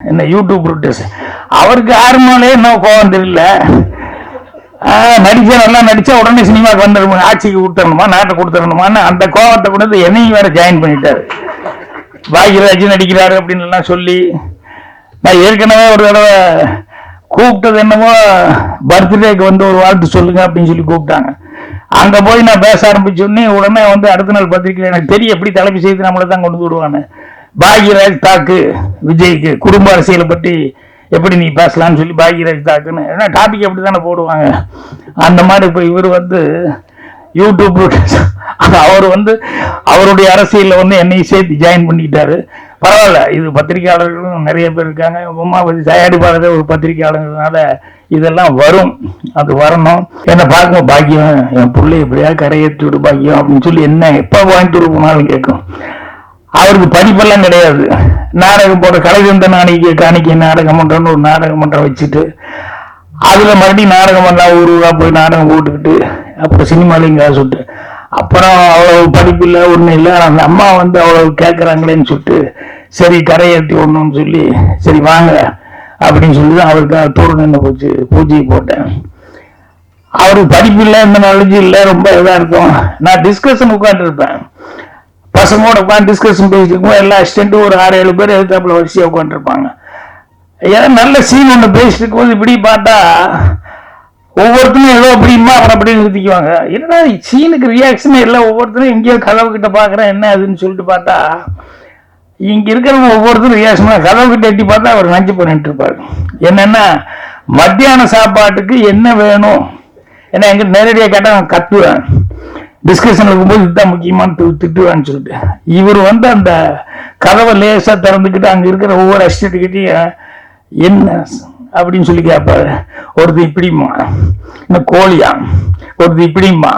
என்ன YouTube produce அவருக்கு யாரு மேலே என்ன கோவம் தெரியல. ஆஹ் நடிச்சா நல்லா நடிச்சா உடனே சினிமாக்கு வந்துடணும்? ஆட்சிக்கு கொடுத்துடணுமா நாட்டை கொடுத்துடணுமான்னு அந்த கோவத்தை கொண்டு வந்து என்னையும் வேற ஜாயின் பண்ணிட்டாரு. பாக்யராஜ் நடிக்கிறாரு அப்படின்னு எல்லாம் சொல்லி நான் ஏற்கனவே ஒரு தடவை கூப்பிட்டது என்னமோ பர்த்டேக்கு வந்து ஒரு வாழ்த்து சொல்லுங்க அப்படின்னு சொல்லி கூப்பிட்டாங்க. அங்க போய் நான் பேச ஆரம்பிச்சோடனே உடனே வந்து அடுத்த நாள் பத்திரிக்கையில் எனக்கு தெரியும் எப்படி தலைமை செய்து நம்மளை தான் கொண்டு விடுவானு பாக்யராஜ் தாக்கு விஜய்க்கு குடும்ப அரசியலை பற்றி எப்படி நீ பேசலாம்னு சொல்லி பாக்யராஜ் தாக்குன்னு. ஏன்னா டாபிக் அப்படி தானே போடுவாங்க. அந்த மாதிரி இப்போ இவர் வந்து யூடியூப் அவர் வந்து அவருடைய அரசியலில் வந்து என்னையும் சேர்த்து ஜாயின் பண்ணிக்கிட்டாரு. பரவாயில்ல இது பத்திரிகையாளர்களும் நிறைய பேர் இருக்காங்க. உமாபதி தயாரிப்பாளரே ஒரு பத்திரிகையாளர்னால இதெல்லாம் வரும். அது வரணும். என்னை பார்க்கும் பாக்கியம் என் பிள்ளை எப்படியா கரையேற்றி விடு பாக்கியம் அப்படின்னு சொல்லி என்ன எப்போ வாங்கிட்டு போனாலும் கேட்கும். அவருக்கு படிப்பெல்லாம் கிடையாது. நாடகம் போட கலைவந்த நாளைக்கு காணிக்கை நாடகம் மன்றம்னு ஒரு நாடகம் மன்றம் வச்சுட்டு அதுல மறுபடியும் நாடகம் பண்ணலாம் ஊர் போய் நாடகம் போட்டுக்கிட்டு அப்புறம் சினிமாலையும் காசு விட்டு அப்புறம் அவ்வளவு படிப்பு இல்லை ஒன்றும் இல்லை. அந்த அம்மா வந்து அவ்வளவு கேட்குறாங்களேன்னு சொல்லிட்டு சரி கரையேற்றி விடணும்னு சொல்லி சரி வாங்க அப்படின்னு சொல்லி தான் அவருக்காக தூர நின்று போச்சு பூஜையை போட்டேன். அவருக்கு படிப்பு இல்லை எந்த நாலேஜும் இல்லை ரொம்ப இதாக இருக்கும். நான் டிஸ்கஷன் உட்காந்துருப்பேன் பசங்களோட உட்காந்து டிஸ்கஷன் பேசிட்டு இருக்கும் எல்லா அசிஸ்டண்ட்டும் ஒரு ஆறு ஏழு பேர் எதிர்த்தாப்புல வரிசையாக உட்காந்துருப்பாங்க ஏன்னா நல்ல சீன் ஒன்று பேசிட்டு இருக்கும்போது இப்படி பார்த்தா ஒவ்வொருத்தரும் ஏதோ அப்படிமா அவன் அப்படியே நிறுத்திக்குவாங்க என்னடா சீனுக்கு ரியாக்ஷனே இல்லை ஒவ்வொருத்தரும் எங்கேயோ கதவு கிட்ட பார்க்குறேன் என்ன அதுன்னு சொல்லிட்டு பார்த்தா இங்கே இருக்கிறவங்க ஒவ்வொருத்தரும் ரியாக்ஷனாக கதவு கிட்ட எட்டி பார்த்தா அவர் நஞ்சு பண்ணிட்டு இருப்பார். என்னென்னா மத்தியான சாப்பாட்டுக்கு என்ன வேணும்? ஏன்னா எங்கிட்ட நேரடியாக கேட்டால் நான் கத்துவேன். டிஸ்கஷன் இருக்கும்போது இதுதான் முக்கியமான திட்டுவான்னு சொல்லிட்டு. இவர் வந்து அந்த கதவை லேசாக திறந்துக்கிட்டு அங்கே இருக்கிற ஒவ்வொரு அசிஸ்டன்ட்கிட்டையும் என்ன? அப்படின்னு சொல்லி கேட்பாரு ஒருத்தர் இப்படிமா இந்த கோழியா? ஒருத்தர் இப்படிமா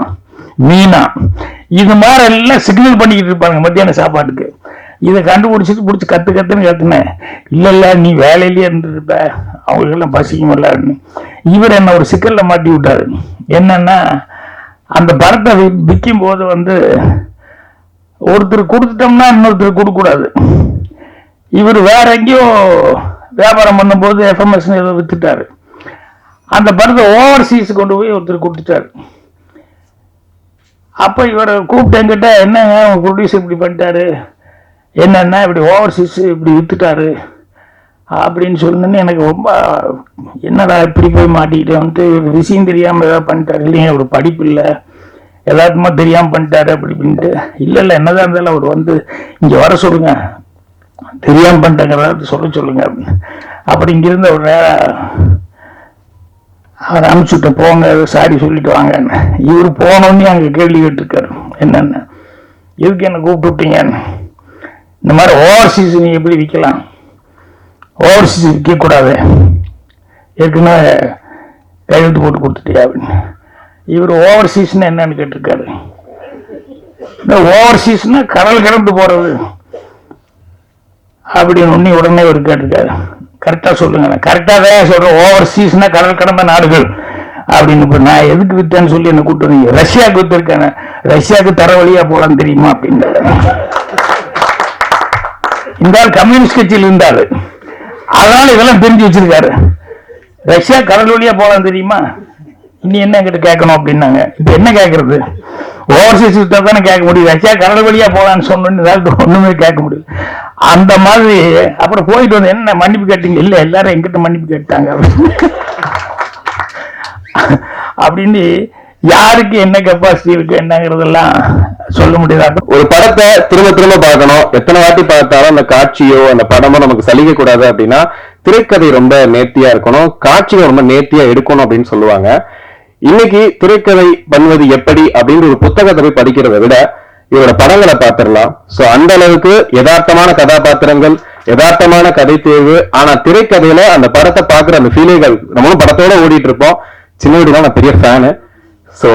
மீனா? இது மாதிரி எல்லாம் சிக்னல் பண்ணிக்கிட்டு இருப்பாங்க மத்தியான சாப்பாட்டுக்கு. இதை கண்டுபிடிச்சிட்டு பிடிச்சி கற்று கத்துன்னு கத்துனேன் இல்லை இல்லை நீ வேலையிலேயே இருந்துருப்ப. அவங்களுக்கெல்லாம் பசிக்கும் பசிக்குமில்ல இவர் என்னை ஒரு சிக்கலில் மாட்டி விட்டாரு. என்னன்னா அந்த பரத்தை விற்கும் போது வந்து ஒருத்தர் கொடுத்துட்டோம்னா இன்னொருத்தர் கொடுக்கக்கூடாது. இவர் வேற எங்கேயோ வியாபாரம் பண்ணும்போது எஃப்எம்எஸ் ஏதோ வித்துட்டாரு. அந்த பரத்தை ஓவர்சீஸ் கொண்டு போய் ஒருத்தர் கொடுத்துட்டாரு. அப்போ இவரை கூப்பிட்டு என்கிட்ட என்னங்க உங்க ப்ரொடியூசர் இப்படி பண்ணிட்டாரு? என்னென்னா இப்படி ஓவர்சீஸ் இப்படி வித்துட்டாரு? அப்படின்னு சொன்னோன்னே எனக்கு ரொம்ப என்னடா இப்படி போய் மாட்டிக்கிட்டு வந்துட்டு விஷயம் தெரியாமல் ஏதாவது பண்ணிட்டாரு. இல்லைங்க ஒரு படிப்பு இல்லை. எல்லாத்துக்குமா தெரியாமல் பண்ணிட்டாரு அப்படி இப்படின்ட்டு. இல்லை இல்லை என்னதான் இருந்தாலும் அவர் வந்து இங்கே வர சொல்லுங்க. தெரியாமல் பண்ணிட்டாங்கிறத சொல்ல சொல்லுங்க அப்படின்னு. அப்படி இங்கிருந்து அவர் நேரா அவர் அனுப்பிச்சுட்டு போங்க சாரி சொல்லிட்டு வாங்கன்னு. இவர் போனோன்னே அங்கே கேள்வி கேட்டிருக்காரு. என்னென்ன. எதுக்கு என்ன கூப்பிட்டு விட்டீங்கன்னு. இந்த மாதிரி ஓவர்சீஸ் நீ எப்படி விற்கலாம்? ஓவர்சீஸ் விற்கக்கூடாது ஏற்கனவே கையெழுத்து போட்டு கொடுத்துட்டியா அப்படின்னு. இவர் ஓவர்சீஸ்னு என்னன்னு கேட்டிருக்காரு. இந்த ஓவர்சீஸ்னா கடல் கடந்து போறது. அப்படின்னு ஒண்ணு உடனே இவர் கேட்டிருக்காரு. கரெக்டா சொல்லுங்க கரெக்டா தான் சொல்கிறேன் ஓவர்சீஸ்னா கடல் கடந்த நாடுகள். அப்படின்னு இப்ப நான் எதுக்கு வித்தேன்னு சொல்லி என்ன கூப்பிட்டு வந்தீங்க. ரஷ்யாவுக்கு வித்திருக்கேன் ரஷ்யாவுக்கு தர வழியா போலாம் தெரியுமா அப்படின்னு இந்த ஆள் கம்யூனிஸ்ட் கட்சியில் இருந்தாரு. அதனால இதெல்லாம் தெரிஞ்சு வச்சிருக்காரு. ரஷ்யா கடல் வழியா போலாம் தெரியுமா? இனி என்ன என்கிட்ட கேட்கணும் அப்படின்னாங்க. இப்ப என்ன கேட்கறது? ஓவர்சீஸ் வித்தா தானே கேட்க முடியும். ரஷ்யா கடல் வழியா போலான்னு சொன்னோன்னு ஏதாவது ஒண்ணுமே கேட்க முடியும் அந்த மாதிரி அப்புறம் போயிட்டு வந்து என்ன மன்னிப்பு கேட்டீங்க? இல்ல எல்லாரும் எங்கிட்ட மன்னிப்பு கேட்டாங்க. அப்படின்னு யாருக்கு என்ன கெப்பாசிட்டி இருக்கு என்னங்கிறதெல்லாம் சொல்ல முடியாது? ஒரு படத்தை திரும்ப திரும்ப பார்க்கணும். எத்தனை வாட்டி பார்த்தாலும் அந்த காட்சியோ அந்த படமோ நமக்கு சலிக்க கூடாது அப்படின்னா திரைக்கதை ரொம்ப நேர்த்தியா இருக்கணும். காட்சிகள் ரொம்ப நேர்த்தியா எடுக்கணும் அப்படின்னு சொல்லுவாங்க. இன்னைக்கு திரைக்கதை பண்ணுவது எப்படி அப்படின்ற ஒரு புத்தகத்தை போய் படிக்கிறதை விட இவரோட படங்களை பார்த்திடலாம். சோ அந்த அளவுக்கு யதார்த்தமான கதாபாத்திரங்கள் யதார்த்தமான கதை தேர்வு. ஆனா திரைக்கதையில அந்த படத்தை பார்க்குற அந்த ஃபீலிங்கள் நம்மளும் படத்தோட ஓடிட்டு இருப்போம். சின்ன வீடுலாம் நான் பெரிய ஃபேனு ஸோ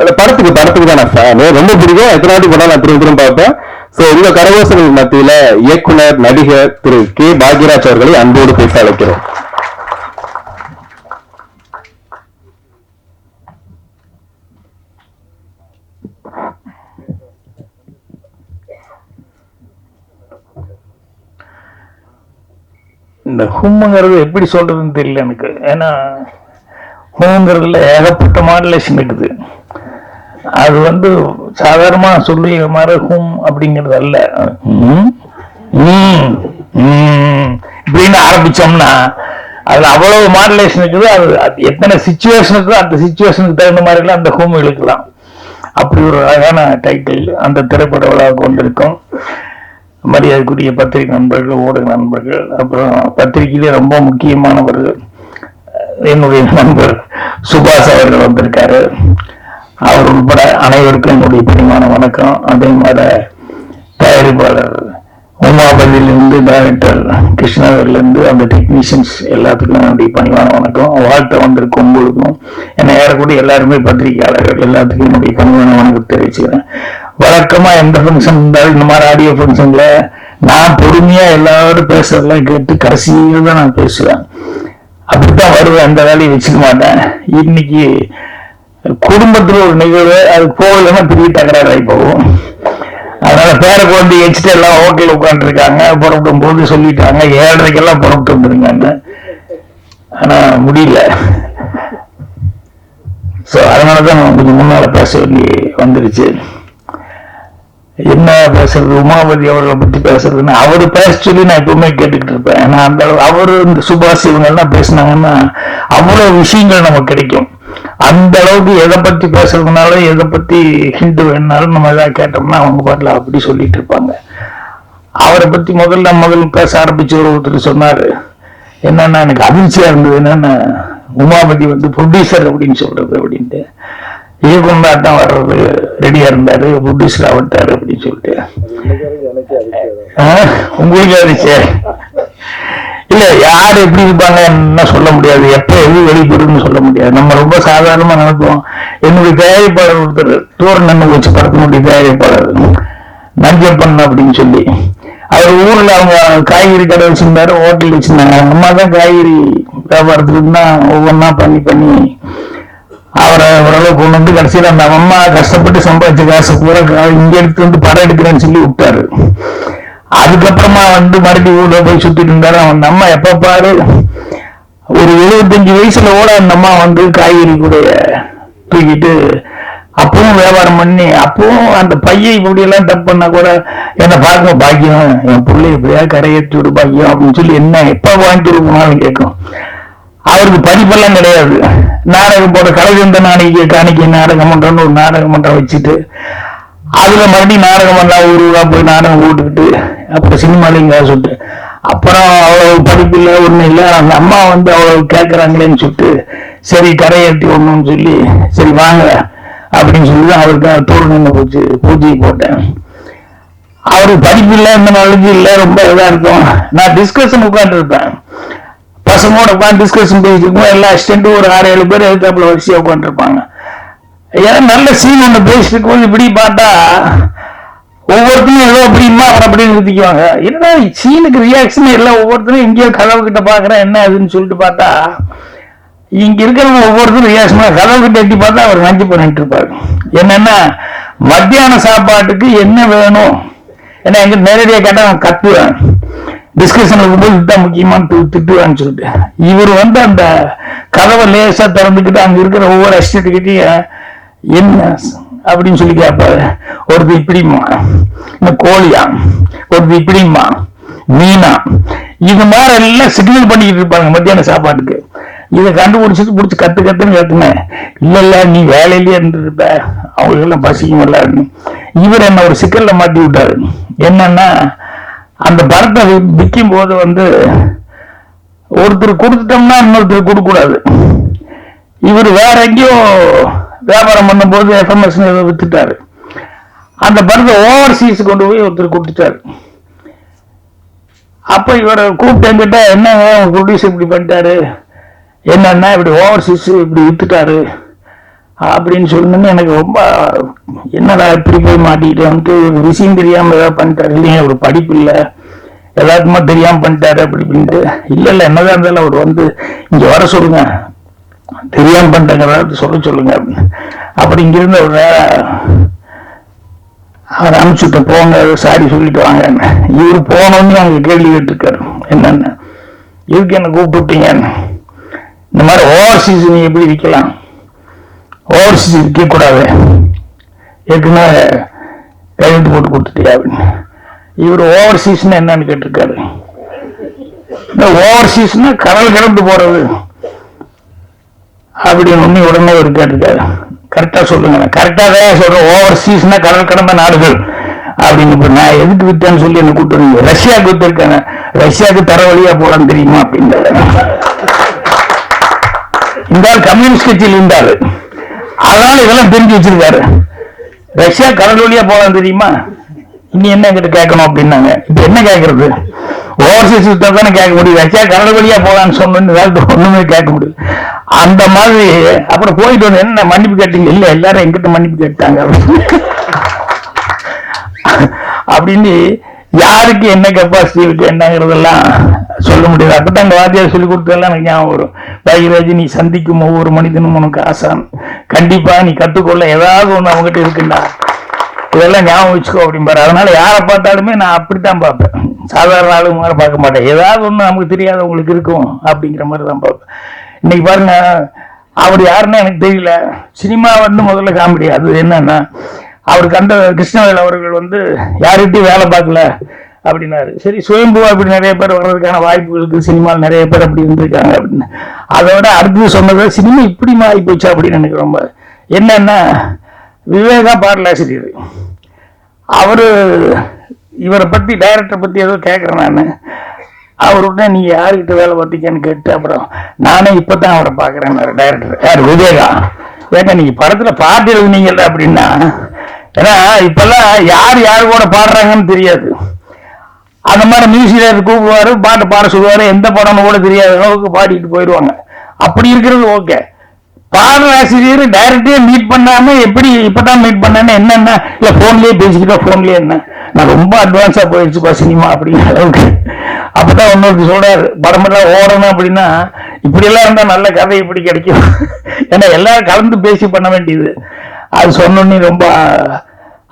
அந்த படத்துக்கு படத்துக்கு தான் நான் ஃபேன் ரொம்ப பிடிக்கும். எத்தனை வாட்டி படம் நான் திரும்ப திரும்ப பார்ப்பேன். சோ உங்க கரகோசங்கள் மத்தியில இயக்குனர் நடிகர் திரு கே. பாக்யராஜ் அவர்களை அன்போடு பேச அழைக்கிறோம். இந்த ஹும்முங்கிறது எப்படி சொல்றதுன்னு தெரியல எனக்கு. ஏன்னா ஹோங்கிறதுல ஏகப்பட்ட மாடுலேஷன் இருக்குது. அது வந்து சாதாரணமாக சொல்லுகிற மாதிரி ஹூம் அப்படிங்கிறது அல்ல. இப்படின்னு ஆரம்பிச்சோம்னா அதில் அவ்வளவு மாடுலேஷன் இருக்குது. அது அது எத்தனை இருக்கோ அந்த சுச்சுவேஷனுக்கு தகுந்த மாதிரிலாம் அந்த ஹூம் இழுக்கலாம். அப்படி ஒரு அழகான டைட்டில் அந்த திரைப்பட விழாவுக்கு வந்திருக்கும் மரியாதைக்குரிய பத்திரிகை நண்பர்கள் ஊடக நண்பர்கள் அப்புறம் பத்திரிகையிலே ரொம்ப முக்கியமானவர்கள். என்னுடைய நண்பர் சுபாஷ் அவர்கள் வந்திருக்காரு. அவர் உட்பட அனைவருக்கும் என்னுடைய பணிவான வணக்கம். அதே மாதிரி தயாரிப்பாளர் உமாபதியிலிருந்து டைரக்டர் கிருஷ்ணாவிலிருந்து அந்த டெக்னீஷியன்ஸ் எல்லாத்துக்கும் என்னுடைய பணிவான வணக்கம். வாழ்த்த வந்திருக்கும் உங்களுக்கும். என்ன ஏறக்கூடிய எல்லாருமே பத்திரிகையாளர்கள் எல்லாத்துக்கும் என்னுடைய பணிவான வணக்கம் தெரிவிச்சுக்கிறேன். வழக்கமா எந்த ஃபங்க்ஷன் இருந்தாலும் இந்த மாதிரி ஆடியோ ஃபங்க்ஷன்ல நான் பொறுமையா எல்லாரும் பேசுறதெல்லாம் கேட்டு கடைசியில் தான் நான் பேசுவேன். அப்படித்தான் வருவேன் அந்த வேலையை வச்சுக்க மாட்டேன். இன்னைக்கு குடும்பத்தில் ஒரு நிகழ்வு அது போகலன்னா பெரிய தகராறாகி போகும். அதனால பேர குழந்தை வச்சுட்டு எல்லாம் ஹோட்டலில் உட்காந்துருக்காங்க புறப்படும் போது சொல்லிட்டாங்க ஏழரைக்கெல்லாம் புறப்பட்டு வந்துருங்க ஆனா முடியல. ஸோ அதனால தான் நான் கொஞ்சம் முன்னால் பேச வேண்டி வந்துருச்சு. என்ன பேசுறது? உமாபதி அவர்களை பத்தி பேசுறதுன்னு அவர் பேச சொல்லி நான் எப்பவுமே கேட்டுக்கிட்டு இருப்பேன். ஏன்னா அந்த அளவு அவரு இந்த சுபாஷ் இவங்க எல்லாம் பேசினாங்கன்னா அவ்வளவு விஷயங்கள் நமக்கு கிடைக்கும். அந்த அளவுக்கு எதை பத்தி பேசுறதுனால எதை பத்தி ஹிண்ட் வேணுனாலும் நம்ம எதாவது கேட்டோம்னா அவங்க பாட்டில் அப்படி சொல்லிட்டு இருப்பாங்க. அவரை பத்தி முதல்ல முதல்ல பேச ஆரம்பிச்ச ஒருத்தர் சொன்னாரு. என்னன்னா எனக்கு அதிர்ச்சியா இருந்தது. என்னன்னா உமாபதி வந்து ப்ரொடியூசர் அப்படின்னு சொல்றது அப்படின்ட்டு. இயக்குனர் வர்றது ரெடியா இருந்தாரு ப்ரொடியூசர் ஆகிட்டாரு அப்படின்னு சொல்லிட்டு. உங்களுக்கு அதிர்ச்சி இல்ல யார் எப்படி இருப்பாங்க என்ன சொல்ல முடியாது. எப்ப எது வெளிப்படுன்னு சொல்ல முடியாது. நம்ம ரொம்ப சாதாரணமா நினைப்போம். என்னுடைய தயாரிப்பாளர் ஒருத்தர் தூரன் வச்சு படத்தினுடைய தயாரிப்பாளர் நஞ்சப்பன் அப்படின்னு சொல்லி. அவர் ஊர்ல அவங்க காய்கறி கடை வச்சிருந்தாரு ஹோட்டல் வச்சிருந்தாங்க. அம்மா தான் காய்கறி வியாபாரத்துக்கு தான் ஒவ்வொன்னா பண்ணி பண்ணி அவரை ஓரளவு கொண்டு வந்து கடைசியில் அந்த அம்மா கஷ்டப்பட்டு சம்பாதிச்ச காசு பூரா இங்க எடுத்து வந்து படம் எடுக்கிறேன்னு சொல்லி விட்டாரு. அதுக்கப்புறமா வந்து மறுபடியும் ஊர்ல போய் சுத்திட்டு இருந்தாரு. அவன் அம்மா எப்ப பாரு ஒரு எழுபத்தஞ்சு வயசுல கூட அந்த அம்மா வந்து காய்கறி கூட தூக்கிட்டு அப்பவும் வியாபாரம் பண்ணி அப்பவும் அந்த பையன் இப்படி எல்லாம் தப்பு பண்ணா கூட என்ன பாருங்க பாக்கியம் என் பிள்ளை இப்படியா கரையேற்றி விடு பாக்கியம் அப்படின்னு சொல்லி என்ன எப்ப வாங்கிட்டு கொடுக்கணும்னு கேட்கும். அவருக்கு படிப்பெல்லாம் கிடையாது. நாடகம் போட கலைவந்த நாளைக்கு காணிக்க நாடகம் மன்றம்னு ஒரு நாடகம் மன்றம் வச்சுட்டு அதுல மறுபடியும் நாடகம் பண்ணலாம் ஊர் ஊரா போய் நாடகம் போட்டுக்கிட்டு அப்புறம் சினிமாலையும் சொல்லிட்டு அப்புறம் அவ்வளவு படிப்பு இல்லை ஒன்றும் இல்லை. அந்த அம்மா வந்து அவ்வளவு கேட்கறாங்களேன்னு சொல்லிட்டு சரி கரையேற்றி ஒண்ணுன்னு சொல்லி சரி வாங்க அப்படின்னு சொல்லி தான் அவருக்கு தோரணை போச்சு பூஜையை போட்டேன். அவருக்கு படிப்பு இல்லை இந்த நாலேஜ் இல்லை ரொம்ப இதாக இருக்கும். நான் டிஸ்கஷன் உட்காந்துருப்பேன் பசங்களோட உட்காந்து டிஸ்கஷன் பேசிருக்கோம் எல்லா அசிஸ்டண்ட்டும் ஒரு ஆறு ஏழு பேர் எழுத்தாப்புல வரிசையாக உட்காந்துருப்பாங்க ஏன்னா நல்ல சீன் ஒன்று பேசிட்டு இருக்கும்போது இப்படி பார்த்தா ஒவ்வொருத்தரும் ஏதோ அப்படிமா அவரை அப்படியே நிறுத்திக்குவாங்க. என்னடா சீனுக்கு ரியாக்ஷன் எல்லாம் ஒவ்வொருத்தரும் எங்கேயோ கதவு கிட்ட பார்க்குறேன் என்ன அதுன்னு சொல்லிட்டு பார்த்தா இங்க இருக்கிறவங்க ஒவ்வொருத்தரும் ரியாக்ஷனா கதவு கிட்ட எட்டி பார்த்தா அவர் நஞ்சு பண்ணிட்டு இருப்பாரு. என்னன்னா மத்தியான சாப்பாட்டுக்கு என்ன வேணும்? ஏன்னா எங்க நேரடியா கேட்டா நான் கத்துவேன். டிஸ்கஷன் இருக்கும்போது இதுதான் முக்கியமான தி- திட்டுவான்னு சொல்லிட்டு. இவர் வந்து அந்த கதவை லேசா திறந்துக்கிட்டு அங்க இருக்கிற ஒவ்வொரு அசிஸ்டன்ட்கிட்டையும் என்ன அப்படின்னு சொல்லி கேட்பாரு. ஒருத்தர் இப்படிமா இந்த கோழியா? ஒருத்தர் இப்படிமா மீனா? இது மாதிரி எல்லாம் சிக்னல் பண்ணிக்கிட்டு இருப்பாங்க மத்தியான சாப்பாட்டுக்கு. இதை கண்டுபிடிச்சிட்டு பிடிச்சி கத்து கத்துன்னு கேட்டுனேன் இல்ல இல்ல நீ வேலையிலேயே இருந்திருப்ப. அவங்களுக்கு எல்லாம் பசிக்கும் இல்ல இவர் என்ன ஒரு சிக்கல்ல மாட்டி விட்டாரு. என்னன்னா அந்த பணத்தை விற்கும் போது வந்து ஒருத்தர் கொடுத்துட்டோம்னா இன்னொருத்தர் கொடுக்கக்கூடாது. இவர் வேற எங்கேயோ வியாபாரம் பண்ணும்போது எஃப்எம்எஸ் வித்துட்டாரு. அந்த பணத்தை ஓவர்சீஸ் கொண்டு போய் ஒருத்தர் கொடுத்துட்டாரு. அப்போ இவரை கூப்பிட்டு என்கிட்ட என்ன ப்ரொடியூசர் இப்படி பண்ணிட்டாரு? என்னன்னா இப்படி ஓவர்சீஸ் இப்படி வித்துட்டாரு? அப்படின்னு சொல்லணும்னு எனக்கு ரொம்ப என்னடா இப்படி போய் மாட்டிக்கிட்டு வந்து விஷயம் தெரியாம ஏதாவது பண்ணிட்டாரு. இல்லைங்க ஒரு படிப்பு இல்லை. எல்லாத்துக்குமே தெரியாம பண்ணிட்டாரு அப்படி இப்படின்ட்டு. இல்ல இல்ல என்னதான் இருந்தாலும் அவர் வந்து இங்க வர சொல்லுங்க. தெரியாம பண்ணிட்டாங்க சொல்ல சொல்லுங்க. அப்படின்னு. அப்படி இங்கிருந்து அவர் அவர் அனுப்பிச்சுட்டு போங்க சாரி சொல்லிட்டு வாங்க இவர் போனோன்னு அவங்க கேள்வி கேட்டிருக்காரு. என்னென்ன. எதுக்கு என்ன கூப்பிட்டு இந்த மாதிரி ஓவர்சீஸ் நீ எப்படி விற்கலாம் ஓவர்சீஸ் விற்கக்கூடாது ஏற்கனவே கையெழுத்து போட்டு கொடுத்துட்டியா அப்படின்னு. இவர் ஓவர்சீஸ்னு என்னன்னு கேட்டிருக்காரு. இந்த ஓவர்சீஸ்னா கடல் கிடந்து போறது. அப்படின்னு ஒண்ணு உடனே ஒரு கேட்டிருக்காரு. கரெக்டா சொல்லுங்க. கரெக்டா தான் சொல்றேன். ஓவர்சீஸ்னா கடல் கடந்த நாடுகள் அப்படின்னு நான் எதுக்கு வித்தேன்னு சொல்லி என்ன கூப்பிட்டு ரஷ்யாவுக்கு வித்திருக்கேன். ரஷ்யாவுக்கு தர வழியா போலாம் தெரியுமா அப்படின்னு இந்த கம்யூனிஸ்ட் கட்சியில் இருந்தாரு. அதனால இதெல்லாம் தெரிஞ்சு வச்சிருக்காரு. ரஷ்யா கடல் வழியா போலாம் தெரியுமா? இனி என்ன எங்கிட்ட கேட்கணும் அப்படின்னாங்க. இப்ப என்ன கேட்கறது? ஓவர்சீஸ் தானே கேட்க முடியும். ரஷ்யா கடல் வழியா போலான்னு சொன்னு ஒண்ணுமே கேட்க முடியும். அந்த மாதிரி அப்புறம் போயிட்டு வந்து என்ன மன்னிப்பு கேட்டீங்க? இல்ல எல்லாரும் எங்கிட்ட மன்னிப்பு கேட்டாங்க. அப்படின்னு. யாருக்கு என்ன கெப்பாசிட்டி இருக்கு என்னங்கிறதெல்லாம் சொல்ல முடியாது. அப்பதான் அந்த வாத்தியார் சொல்லி கொடுத்ததெல்லாம் எனக்கு ஞாபகம் வரும். பாகிராஜ் நீ சந்திக்கும் ஒவ்வொரு மனிதனும் உனக்கு ஆசான். கண்டிப்பா நீ கத்துக்கொள்ள ஏதாவது ஒண்ணு அவங்ககிட்ட இருக்குண்டா இதெல்லாம் ஞாபகம் வச்சுக்கோ அப்படிம்பாரு அதனால யாரை பார்த்தாலுமே நான் அப்படித்தான் பார்ப்பேன். சாதாரண ஆளு மாதிரி பார்க்க மாட்டேன். ஏதாவது ஒண்ணு நமக்கு தெரியாதவங்களுக்கு இருக்கும் அப்படிங்கிற மாதிரி தான் பார்ப்பேன். இன்னைக்கு பாருங்க அவர் யாருன்னு எனக்கு தெரியல. சினிமா வந்து முதல்ல காமெடி. அது என்னன்னா அவருக்கு அந்த கிருஷ்ணவேல் அவர்கள் வந்து யார்கிட்டையும் வேலை பார்க்கல அப்படின்னாரு. சரி சுயம்புவா அப்படி நிறைய பேர் வர்றதுக்கான வாய்ப்புகள் இருக்கு. சினிமாவில் நிறைய பேர் அப்படி இருந்திருக்காங்க அப்படின்னு. அதோட அடுத்து சொன்னது சினிமா இப்படி மாறி போச்சு அப்படின்னு எனக்கு ரொம்ப என்னன்னா விவேகா பாடலாசிரியர். அவரு இவரை பத்தி டைரக்டரை பத்தி ஏதோ கேட்குறேன் நான். அவருடனே நீங்க யாருக்கிட்ட வேலை பார்த்தீங்கன்னு கேட்டு அப்புறம் நானே இப்பதான் அவரை பார்க்குறேன் டைரக்டர். யார் விவேகா? ஏங்க நீங்க படத்துல பாட்டு எழுதுனீங்கல்ல அப்படின்னா ஏன்னா இப்பெல்லாம் யார் யார் கூட பாடுறாங்கன்னு தெரியாது. அந்த மாதிரி மியூசிக் கூப்பிடுவாரு பாட்டு பாட சொல்லுவாரு எந்த படம்னு கூட தெரியாத அளவுக்கு பாடிட்டு போயிடுவாங்க. அப்படி இருக்கிறது ஓகே பாடலாசிரியர் டைரக்டே மீட் பண்ணாம எப்படி இப்பதான் மீட் பண்ணேன்னு என்னென்ன? இல்ல போன்லயே பேசிக்கிட்டா போன்லயே என்ன? நான் ரொம்ப அட்வான்ஸா போயிடுச்சுப்பா சினிமா அப்படிங்கிற அளவுக்கு. அப்பதான் இன்னொருக்கு சொல்றாரு படமெல்லாம் ஓடணும் அப்படின்னா இப்படி எல்லாம் இருந்தா நல்ல கதை இப்படி கிடைக்கும். ஏன்னா எல்லாரும் கலந்து பேசி பண்ண வேண்டியது. அது சொன்னோன்னே ரொம்ப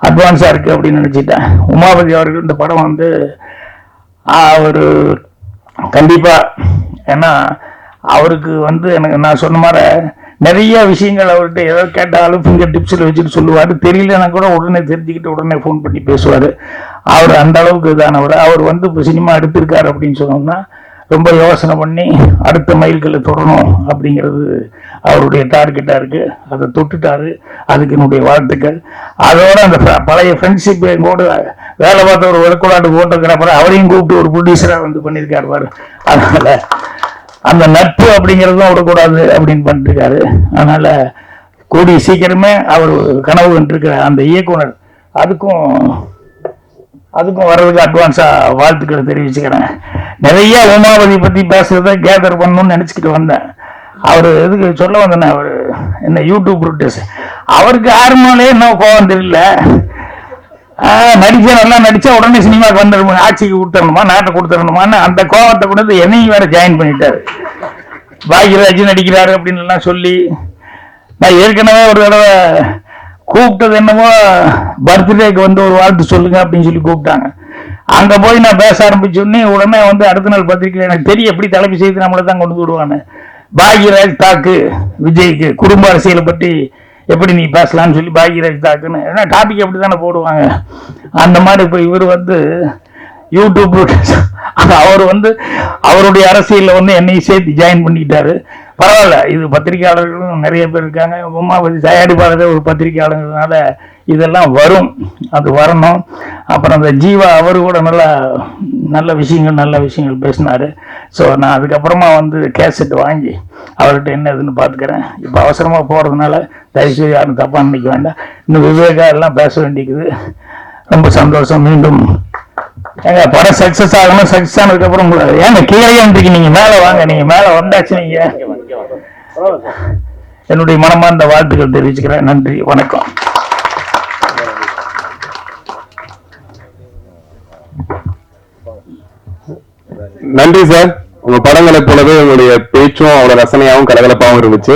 அட்வான்ஸாக இருக்குது அப்படின்னு நினச்சிட்டேன். உமாபதி அவர்கள் இந்த படம் வந்து அவர் கண்டிப்பாக ஏன்னா அவருக்கு வந்து எனக்கு நான் சொன்ன மாதிரி நிறைய விஷயங்கள் அவர்கிட்ட ஏதோ கேட்டாலும் ஃபிங்கர் டிப்ஸில் வச்சுட்டு சொல்லுவார். தெரியலன்னா கூட உடனே தெரிஞ்சுக்கிட்டு உடனே ஃபோன் பண்ணி பேசுவார். அவர் அந்த அளவுக்கு இதானவர் அவர். வந்து இப்போ சினிமா எடுத்திருக்காரு அப்படின்னு சொன்னோம்னா ரொம்ப யோசனை பண்ணி அடுத்த மைல்களை தொடரணும் அப்படிங்கிறது அவருடைய டார்கெட்டாக இருக்குது அதை தொட்டுட்டாரு. அதுக்கு என்னுடைய வாழ்த்துக்கள். அதோட அந்த பழைய ஃப்ரெண்ட்ஷிப் எங்கூட வேலை பார்த்த ஒரு விளக்குடாட்டு போட்டோகிராஃபர் அவரையும் கூப்பிட்டு ஒரு ப்ரொடியூசராக வந்து பண்ணியிருக்காரு பாரு. அதனால் அந்த நட்பு அப்படிங்கிறதும் விடக்கூடாது அப்படின்னு பண்ணிருக்காரு. அதனால் கூடிய சீக்கிரமே அவர் கனவு கண்டிருக்கிற அந்த இயக்குனர் அதுக்கும் அதுக்கும் வர்றதுக்கு அட்வான்ஸாக வாழ்த்துக்களை தெரிவிச்சுக்கிறேன். நிறைய உமாவதி பற்றி பேசுகிறத கேதர் பண்ணணும்னு நினச்சிக்கிட்டு வந்தேன். அவர் எதுக்கு சொல்ல வந்தேன் அவர் என்ன யூடியூப் ப்ரொடியூஸ் அவருக்கு ஆர்மாலே என்ன கோவம் தெரியல. நடிச்சா நல்லா நடிச்சா உடனே சினிமாக்கு வந்துடணும்? ஆட்சிக்கு கொடுத்துடணுமா? நாட்டை கொடுத்துடணுமான்னு அந்த கோவத்தை கொண்டு வந்து என்னையும் வேற ஜாயின் பண்ணிட்டாரு. பாக்யராஜ் நடிக்கிறாரு அப்படின்னு எல்லாம் சொல்லி நான் ஏற்கனவே ஒரு தடவை கூப்பிட்டது என்னமோ பர்த்டேக்கு வந்து ஒரு வாழ்த்து சொல்லுங்க அப்படின்னு சொல்லி கூப்பிட்டாங்க. அங்க போய் நான் பேச ஆரம்பிச்சோடனே உடனே வந்து அடுத்த நாள் பத்திரிக்கை எனக்கு தெரியும் எப்படி தலைப்பு செய்து நம்மளை தான் கொண்டு விடுவானு பாக்யராஜ் தாக்கு விஜய்க்கு குடும்ப அரசியலை பற்றி எப்படி நீ பேசலாம்னு சொல்லி பாக்யராஜ் தாக்குன்னு. ஏன்னா டாபிக் அப்படி தானே போடுவாங்க. அந்த மாதிரி இப்போ இவர் வந்து யூடியூப் அவர் வந்து அவருடைய அரசியலில் வந்து என்னையும் சேர்த்து ஜாயின் பண்ணிக்கிட்டாரு. பரவாயில்ல இது பத்திரிகையாளர்களும் நிறைய பேர் இருக்காங்க. உமாபதி தயாரிப்பாளரே ஒரு பத்திரிகையாளர்னால இதெல்லாம் வரும். அது வரணும். அப்புறம் அந்த ஜீவா அவரு கூட நல்லா நல்ல விஷயங்கள் நல்ல விஷயங்கள் பேசினாரு. ஸோ நான் அதுக்கப்புறமா வந்து கேசட் வாங்கி அவர்கிட்ட என்ன இதுன்னு பார்த்துக்கிறேன். இப்போ அவசரமா போறதுனால தயவுசெய்து யாரும் தப்பா நினைக்க வேண்டாம். இன்னும் விவேகா எல்லாம் பேச வேண்டியது. ரொம்ப சந்தோஷம். மீண்டும் ஏங்க படம் சக்சஸ் ஆகணும். சக்சஸ் ஆனதுக்கு அப்புறம் ஏங்க கீழே வந்துருக்கு நீங்க மேல வாங்க. நீங்க மேல வந்தாச்சு நீங்க. என்னுடைய மனமார்ந்த வாழ்த்துக்கள் தெரிவிச்சுக்கிறேன். நன்றி. வணக்கம். நன்றி சார். உங்க படங்களை போலவே உங்களுடைய பேச்சும் அவ்வளவு ரசனையாவும் கலகலப்பாவும் இருந்துச்சு.